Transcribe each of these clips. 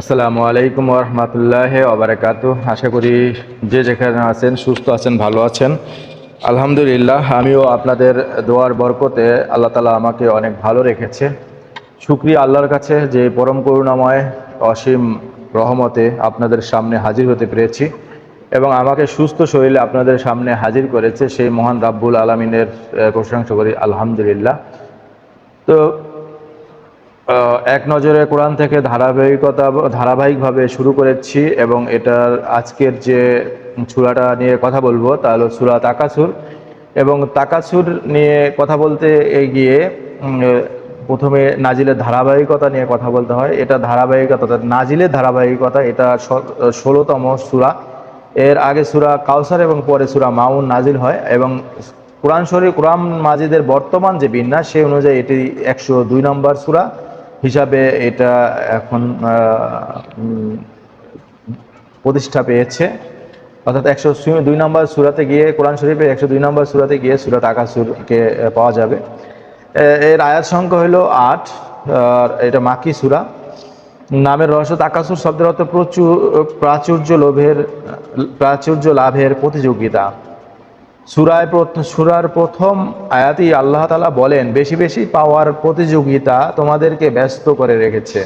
আসসালামু আলাইকুম রহমতুল্লাহ ওবরাকাতু আশা করি যে যেখানে আছেন, সুস্থ আছেন, ভালো আছেন। আলহামদুলিল্লাহ, আমিও আপনাদের দোয়ার বরকতে আল্লাহ তালা আমাকে অনেক ভালো রেখেছে। শুক্রিয়া আল্লাহর কাছে যে পরম করুণাময়, অসীম রহমতে আপনাদের সামনে হাজির হতে পেরেছি এবং আমাকে সুস্থ শরীরে আপনাদের সামনে হাজির করেছে সেই মহান রাব্বুল আলমিনের প্রশংসা করি, আলহামদুলিল্লাহ। তো এক নজরে কোরআন থেকে ধারাবাহিকতা, ধারাবাহিকভাবে শুরু করেছি এবং এটার আজকের যে সুরাটা নিয়ে কথা বলব তা হলো সুরা তাকাসুর। এবং তাকাসুর নিয়ে কথা বলতে গিয়ে প্রথমে নাজিলের ধারাবাহিকতা নিয়ে কথা বলতে হয়। এটা ধারাবাহিকতা নাজিলের ধারাবাহিকতা, এটা ষোলোতম সুরা। এর আগে সুরা কাউসার এবং পরে সুরা মাউন নাজিল হয় এবং কোরআন শরীফ, কোরআন মাজিদের বর্তমান যে বিন্যাস, সেই অনুযায়ী এটি একশো দুই নম্বর সুরা। হিসাবে এটা এখন প্রতিষ্ঠা পেয়েছে। অর্থাৎ একশো দুই নম্বর সুরাতে গিয়ে কোরআন শরীফের একশো দুই নম্বর সুরাতে গিয়ে সুরাত আকাশুরকে পাওয়া যাবে। এর আয়াত সংখ্যা হলো আট, আর এটা মাকি সুরা। নামের রহস্য, তাকাসুর শব্দের অর্থ প্রচুর, প্রাচুর্য লোভের, প্রাচুর্য লাভের প্রতিযোগিতা। সুরায় সুরার প্রথম আয়াতি আল্লাহ তালা বলেন, বেশি বেশি পাওয়ার প্রতিযোগিতা তোমাদেরকে ব্যস্ত করে রেখেছে।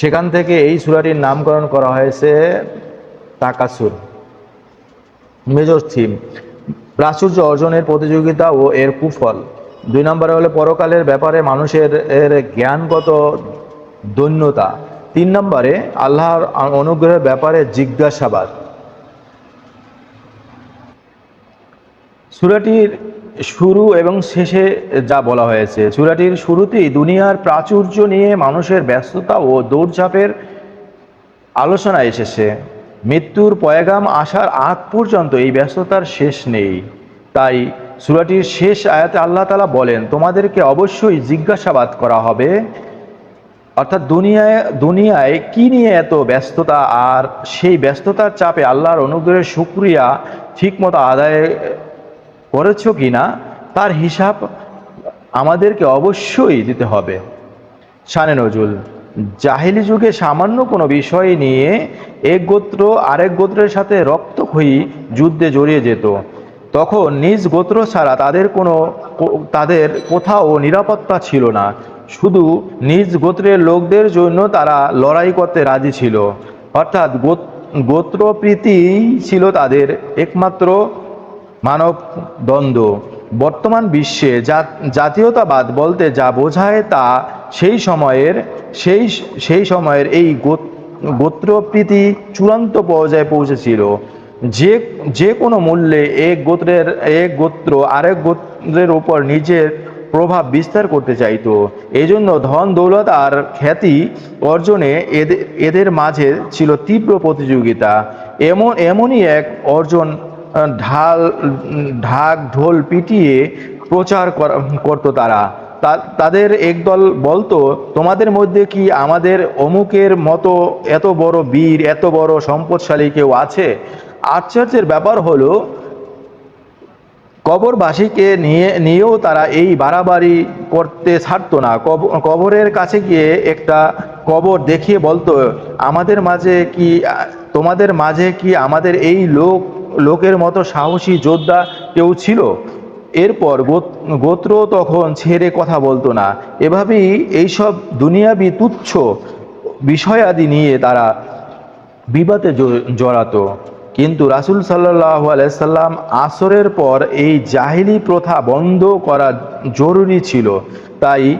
সেখান থেকে এই সুরাটির নামকরণ করা হয়েছে তাকাসুর, মেজর থিম। প্রাচুর্য অর্জনের প্রতিযোগিতা ও এর কুফল। দুই নম্বরে হলো পরকালের ব্যাপারে মানুষের এর জ্ঞানগত দৈন্যতা। তিন নম্বরে আল্লাহর অনুগ্রহের ব্যাপারে জিজ্ঞাসাবাদ। সুরাটির শুরু এবং শেষে যা বলা হয়েছে, সুরাটির শুরুতেই দুনিয়ার প্রাচুর্য নিয়ে মানুষের ব্যস্ততা ও দৌড়ঝাঁপের আলোচনা এসেছে। মৃত্যুর পয়গাম আসার আগ পর্যন্ত এই ব্যস্ততার শেষ নেই। তাই সুরাটির শেষ আয়াতে আল্লাহ তালা বলেন, তোমাদেরকে অবশ্যই জিজ্ঞাসাবাদ করা হবে। অর্থাৎ দুনিয়ায় দুনিয়ায় কি নিয়ে এত ব্যস্ততা? আর সেই ব্যস্ততার চাপে আল্লাহর অনুগ্রহের শুক্রিয়া ঠিকমতো আদায় করেছ কি না, তার হিসাব আমাদেরকে অবশ্যই দিতে হবে। শানে নজুল জাহিলি যুগে সামান্য কোনো বিষয় নিয়ে এক গোত্র আরেক গোত্রের সাথে রক্তক্ষয়ী যুদ্ধে জড়িয়ে যেত। তখন নিজ গোত্র ছাড়া তাদের কোনো তাদের কোথাও নিরাপত্তা ছিল না। শুধু নিজ গোত্রের লোকদের জন্য তারা লড়াই করতে রাজি ছিল। অর্থাৎ গোত- গোত্রপ্রীতি ছিল তাদের একমাত্র মানব দ্বন্দ্ব। বর্তমান বিশ্বে জাতীয়তাবাদ বলতে যা বোঝায় তা সেই সময়ের, সেই সেই সময়ের এই গোত- গোত্রপ্রীতি চূড়ান্ত পর্যায়ে পৌঁছেছিল। যে যে কোনো মূল্যে এক গোত্রের, এক গোত্র আরেক গোত্রের ওপর নিজের প্রভাব বিস্তার করতে চাইতো। এই জন্য ধন, দৌলত আর খ্যাতি অর্জনে এদের এদের মাঝে ছিল তীব্র প্রতিযোগিতা। এমন, এমনই এক অর্জন ঢাল, ঢাক, ঢোল পিটিয়ে প্রচার করা- করতো তারা। তাদের একদল বলতো, তোমাদের মধ্যে কি আমাদের অমুকের মতো এত বড় বীর, এত বড় সম্পদশালী কেউ আছে? আশ্চর্যের ব্যাপার হলো, কবরবাসীকে নিয়ে, নিয়েও তারা এই বাড়াবাড়ি করতে ছাড়তো না। কবরের কাছে গিয়ে একটা কবর দেখিয়ে বলতো, আমাদের মাঝে কি, তোমাদের মাঝে কি আমাদের এই লোক লোকের মতো সাহসী যোদ্ধা কেউ ছিল। এরপর গোত- গোত্র তখন ছেড়ে কথা বলতো না। এভাবেই এইসব দুনিয়াবি তুচ্ছ বিষয়াদি নিয়ে তারা বিবাদে জড়াতো। কিন্তু রাসুল সাল্লাহ আলাইসাল্লাম আসরের পর এই জাহিলি প্রথা বন্ধ করা জরুরি ছিল। তাই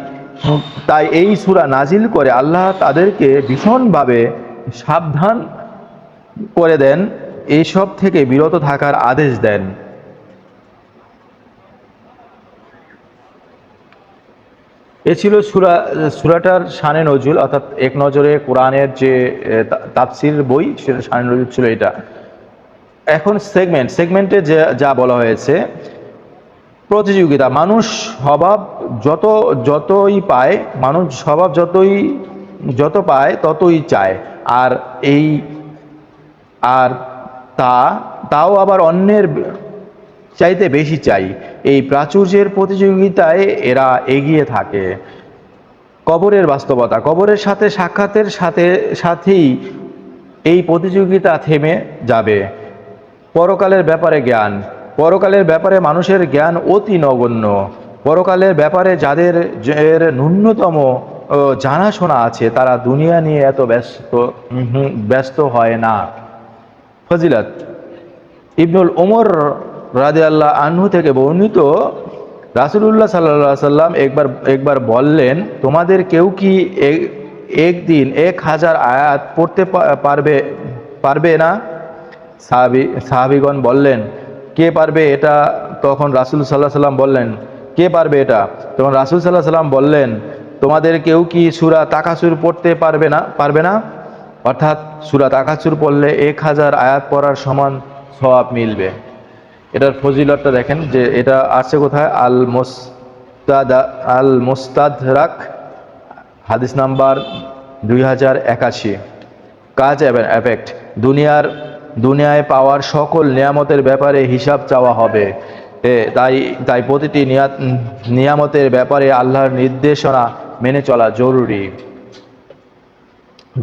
তাই এই সূরা নাজিল করে আল্লাহ তাদেরকে ভীষণভাবে সাবধান করে দেন। এইসব থেকে বিরত থাকার আদেশ দেন। এ ছিল সুরা সুরাটার শানে নজরুল অর্থাৎ এক নজরে কোরআনের যে এ, তা- তাফসির বই সেটা শানে নজরুল ছিল এটা। এখন সেগমেন্ট সেগমেন্টে যে যা বলা হয়েছে প্রতিযোগিতা মানুষ স্বভাব যত যতই পায় মানুষ স্বভাব যতই যত পায় ততই চায়। আর এই আর তা, তাও আবার অন্যের চাইতে বেশি চাই। এই প্রাচুর্যের প্রতিযোগিতায় এরা এগিয়ে থাকে। কবরের বাস্তবতা, কবরের সাথে সাক্ষাতের সাথে, সাথেই এই প্রতিযোগিতা থেমে যাবে। পরকালের ব্যাপারে জ্ঞান, পরকালের ব্যাপারে মানুষের জ্ঞান অতি নগণ্য। পরকালের ব্যাপারে যাদের এর ন্যূনতম জানাশোনা আছে, তারা দুনিয়া নিয়ে এত ব্যস্ত ব্যস্ত হয় না। ফজিলত। ইবনুল ওমর রাজে আল্লাহ আনহু থেকে বর্ণিত, রাসুলুল্লাহ সাল্লাহ সাল্লাম একবার একবার বললেন, তোমাদের কেউ কি একদিন এক হাজার আয়াত পড়তে পারবে পারবে না? সাহাবি, সাহাবিগণ বললেন, কে পারবে এটা? তখন রাসুল সাল্লাহ সাল্লাম বললেন, কে পারবে এটা? তখন রাসুল সাল্লাহ সাল্লাম বললেন, তোমাদের কেউ কি সুরা তাকাসুর পড়তে পারবে না পারবে না? অর্থাৎ সুরা তাকাসুর পড়লে এক হাজার আয়াত পড়ার সমান সওয়াব মিলবে। এটার ফজিলতটা দেখেন যে এটা আছে কোথায়? আল মোস্তাদ আল মোস্তাদরাক হাদিস নাম্বার দুই হাজার একাশি। কাজ এবং এফেক্ট দুনিয়ার, দুনিয়ায় পাওয়ার সকল নিয়ামতের ব্যাপারে হিসাব চাওয়া হবে। তাই তাই প্রতিটি নিয়া- নিয়ামতের ব্যাপারে আল্লাহর নির্দেশনা মেনে চলা জরুরি।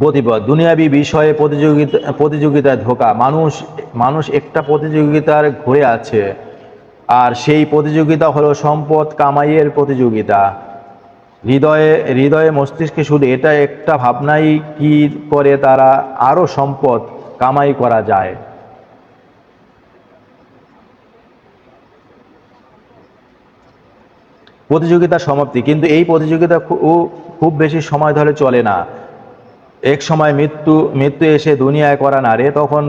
গতিপথ দুনিয়াবি বিষয়ে প্রতিযোগিতা প্রতিযোগিতায় ধোকা, মানুষ মানুষ একটা প্রতিযোগিতার ঘুরে আছে, আর সেই প্রতিযোগিতা হলো সম্পদ কামাইয়ের প্রতিযোগিতা। হৃদয়ে হৃদয়ে মস্তিষ্কে শুধু এটা একটা ভাবনাই কি করে তারা আরও সম্পদ কামাই করা যায়। প্রতিযোগিতার সমাপ্তি, কিন্তু এই প্রতিযোগিতা খুব বেশি সময় ধরে চলে না। এক সময় মৃত্যু মৃত্যু এসে দুনিয়ায় করা নারে, তখন,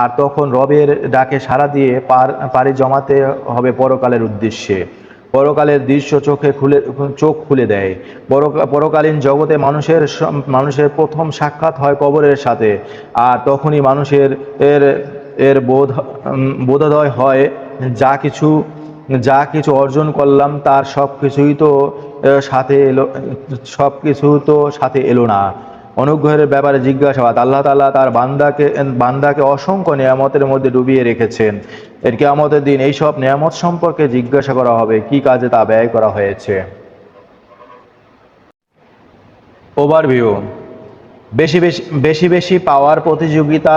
আর তখন রবের ডাকে সাড়া দিয়ে পার, পাড়ি জমাতে হবে পরকালের উদ্দেশ্যে। পরকালের দৃশ্য চোখে খুলে, চোখ খুলে দেয়। পরকালীন জগতে মানুষের মানুষের প্রথম সাক্ষাৎ হয় কবরের সাথে, আর তখনই মানুষের এর এর বোধ বোধোদয় হয় যা কিছু যা কিছু অর্জন করলাম তার সব কিছুই তো সাথে এলো সব কিছু তো সাথে এলো না। অনুগ্রহের ব্যাপারে জিজ্ঞাসাবাদ। আল্লাহ তাআলা তার বান্দাকে বান্দাকে অসংখ্য নিয়ামতের মধ্যে ডুবিয়ে রেখেছেন। এর কেয়ামতের দিন এইসব নিয়ামত সম্পর্কে জিজ্ঞাসা করা হবে, কি কাজে তা ব্যয় করা হয়েছে। ওভারভিউ বেশি বেশি বেশি বেশি পাওয়ার প্রতিযোগিতা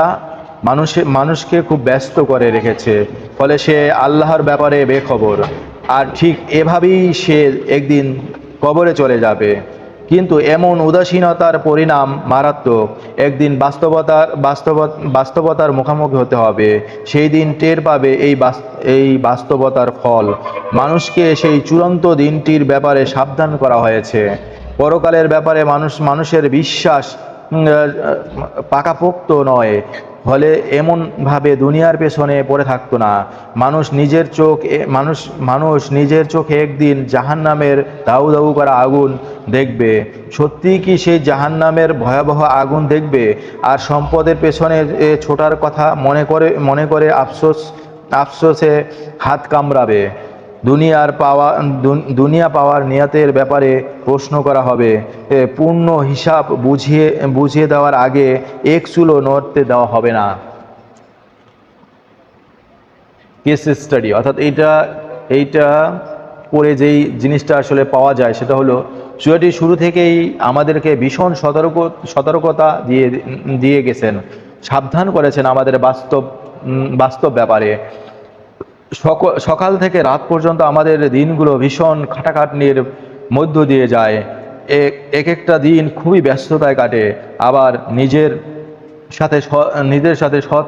মানুষে, মানুষকে খুব ব্যস্ত করে রেখেছে, ফলে সে আল্লাহর ব্যাপারে বেখবর। আর ঠিক এভাবেই সে একদিন কবরে চলে যাবে। কিন্তু এমন উদাসীনতার পরিণাম মারাত্মক। একদিন বাস্তবতার বাস্তব বাস্তবতার মুখোমুখি হতে হবে। সেই দিন টের পাবে এই এই বাস্তবতার ফল। মানুষকে সেই চূড়ান্ত দিনটির ব্যাপারে সাবধান করা হয়েছে। পরকালের ব্যাপারে মানুষ, মানুষের বিশ্বাস পাকাপোক্ত নয়। ফলে এমনভাবে দুনিয়ার পেছনে পড়ে থাকতো না। মানুষ নিজের চোখ মানুষ মানুষ নিজের চোখে একদিন জাহান্নামের দাউ দাউ করা আগুন দেখবে। সত্যিই কি সেই জাহান্নামের ভয়াবহ আগুন দেখবে? আর সম্পদের পেছনে এ, ছোটার কথা মনে করে মনে করে আফসোস আফসোসে হাত কামড়াবে। দুনিয়ার পাওয়া, দুন- দুনিয়া পাওয়ার নিয়তের ব্যাপারে প্রশ্ন করা হবে। পূর্ণ হিসাব বুঝিয়ে বুঝিয়ে দেওয়ার আগে এক চুলো নড়তে দেওয়া হবে না। কেস স্টাডি অর্থাৎ এইটা এইটা পরে যেই জিনিসটা আসলে পাওয়া যায় সেটা হলো, চুয়াটি শুরু থেকেই আমাদেরকে ভীষণ সতর্ক, সতর্কতা দিয়ে দিয়ে গেছেন। সাবধান করেছেন আমাদের বাস্তব বাস্তব ব্যাপারে। সকাল থেকে রাত পর্যন্ত আমাদের দিনগুলো ভীষণ খাটাখাটনির মধ্য দিয়ে যায়। এক এক একটা দিন খুবই ব্যস্ততায় কাটে। আবার নিজের সাথে নিজের সাথে সৎ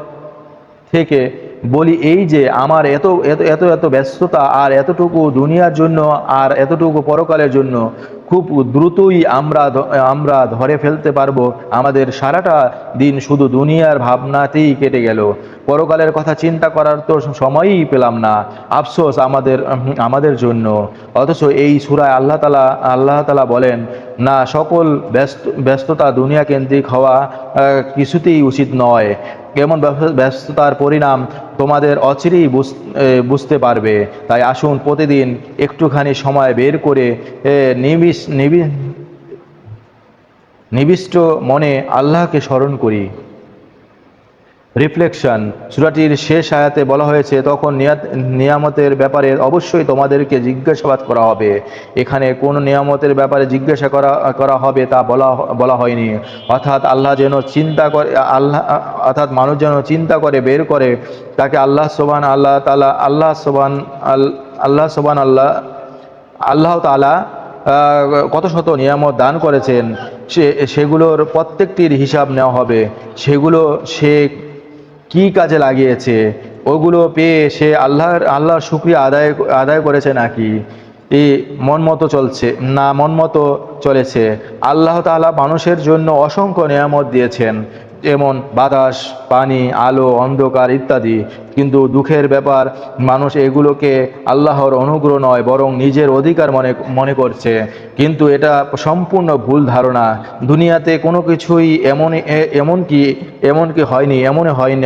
থেকে বলি এই যে আমার এত এত এত এত ব্যস্ততা আর এতটুকু দুনিয়ার জন্য আর এতটুকু পরকালের জন্য খুব দ্রুতই আমরা আমরা ধরে ফেলতে পারব। আমাদের সারাটা দিন শুধু দুনিয়ার ভাবনাতেই কেটে গেল। পরকালের কথা চিন্তা করার তো সময়ই পেলাম না। আফসোস আমাদের আমাদের জন্য। অথচ এই সুরায় আল্লাহ তালা আল্লাহ তালা বলেন, না, সকল ব্যস্ত, ব্যস্ততা দুনিয়া কেন্দ্রিক হওয়া কিছুতেই উচিত নয়। ব্যস্ত- ব্যস্ততার পরিণাম তোমাদের অচিরেই বুঝ- বুঝতে পারবে। তাই আসুন প্রতিদিন একটুখানি সময় বের করে নিবিশ, নিবি, নিবিষ্ট মনে আল্লাহকে স্মরণ করি। রিফ্লেকশন। সূরাটির শেষ আয়াতে বলা হয়েছে, তখন নিয়ামতের ব্যাপারে অবশ্যই তোমাদেরকে জিজ্ঞাসাবাদ করা হবে। এখানে কোন নিয়ামতের ব্যাপারে জিজ্ঞাসা করা করা হবে তা বলা বলা হয়নি। অর্থাৎ আল্লাহ যেন চিন্তা করে, আল্লাহ, অর্থাৎ মানুষ যেন চিন্তা করে, বের করে, তাকে আল্লাহ সোবান আল্লাহ তালা আল্লাহ সোবান আল্লাহ সোবান আল্লাহ আল্লাহ তালা কত শত নিয়ামত দান করেছেন। সে, সেগুলোর প্রত্যেকটির হিসাব নেওয়া হবে। সেগুলো সে কি কাজে লাগিয়েছে? ওগুলো পেয়ে সে আল্লাহর আল্লাহর শুক্রিয়া আদায় আদায় করেছে নাকি? এ মন মতো চলছে, না মন মতো চলেছে। আল্লাহ তালা মানুষের জন্য অসংখ্য নিয়ামত দিয়েছেন, যেমন বাতাস, পানি, আলো, অন্ধকার ইত্যাদি। কিন্তু দুঃখের ব্যাপার, মানুষ এগুলোকে আল্লাহর অনুগ্রহ নয়, বরং নিজের অধিকার মনে মনে করছে। কিন্তু এটা সম্পূর্ণ ভুল ধারণা। দুনিয়াতে কোনো কিছুই এমন, এ- এমন কি এমন কি হয়নি এমন হয়নি,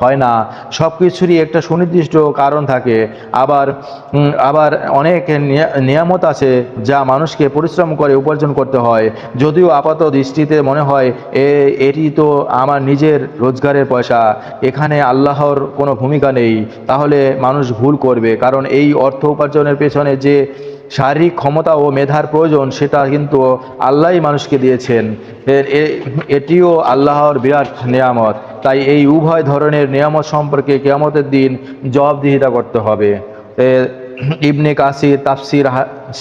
হয়- না। সব কিছুরই একটা সুনির্দিষ্ট কারণ থাকে। আবার আবার অনেক নিয়া- নিয়ামত আছে যা মানুষকে পরিশ্রম করে উপার্জন করতে হয়। যদিও আপাত দৃষ্টিতে মনে হয়, এ, এটি তো আমার নিজের রোজগারের পয়সা। এখানে আল্লাহর কোনো ভূমিকা নেই, তাহলে মানুষ ভুল করবে। কারণ এই অর্থ উপার্জনের পেছনে যে শারীরিক ক্ষমতা ও মেধার প্রয়োজন, সেটা কিন্তু আল্লাহই মানুষকে দিয়েছেন। এটিও আল্লাহর বিরাট নিয়ামত। তাই এই উভয় ধরনের নিয়ামত সম্পর্কে কেয়ামতের দিন জবাবদিহিতা করতে হবে। ইবনে কাসির তাফসির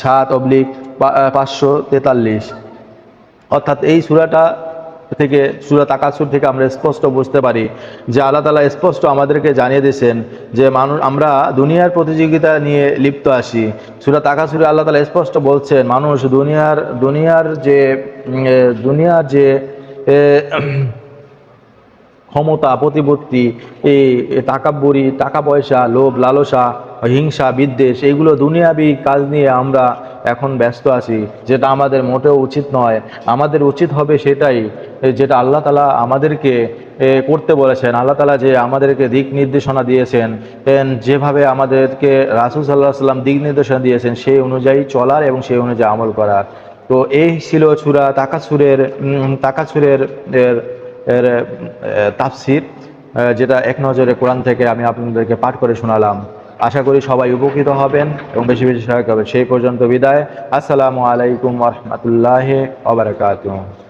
সাত অবলিক পাঁচশো তেতাল্লিশ। অর্থাৎ এই সূরাটা থেকে, সূরা তাকাসুর থেকে আমরা স্পষ্ট বুঝতে পারি যে আল্লাহ তালা স্পষ্ট আমাদেরকে জানিয়ে দিয়েছেন যে মানুষ, আমরা দুনিয়ার প্রতিযোগিতা নিয়ে লিপ্ত আসি সূরা তাকাসুরে আল্লাহ তালা স্পষ্ট বলছেন, মানুষ দুনিয়ার দুনিয়ার যে দুনিয়ার যে ক্ষমতা, প্রতিপত্তি এই টাকাবুরি টাকা পয়সা, লোভ, লালসা, হিংসা, বিদ্বেষ এইগুলো দুনিয়াবি কাজ নিয়ে আমরা এখন ব্যস্ত আছি, যেটা আমাদের মোটেও উচিত নয়। আমাদের উচিত হবে সেটাই যেটা আল্লাহ তালা আমাদেরকে করতে বলেছেন। আল্লাহ তালা যে আমাদেরকে দিক নির্দেশনা দিয়েছেন যেভাবে আমাদেরকে রাসুল সাল্লাহ সাল্লাম দিক নির্দেশনা দিয়েছেন, সেই অনুযায়ী চলার এবং সেই অনুযায়ী আমল করার। তো এই ছিল চূড়া তাকাসুরের তাকাসুরের এর এর তাফসির যেটা এক নজরে কোরআন থেকে আমি আপনাদেরকে পাঠ করে শোনালাম। আশা করি সবাই উপকৃত হবেন এবং বেশি বেশি সহায়ক হবে সেই পর্যন্ত বিদায়। আসসালামু আলাইকুম রহমতুল্লাহ ওবরাকাতুহ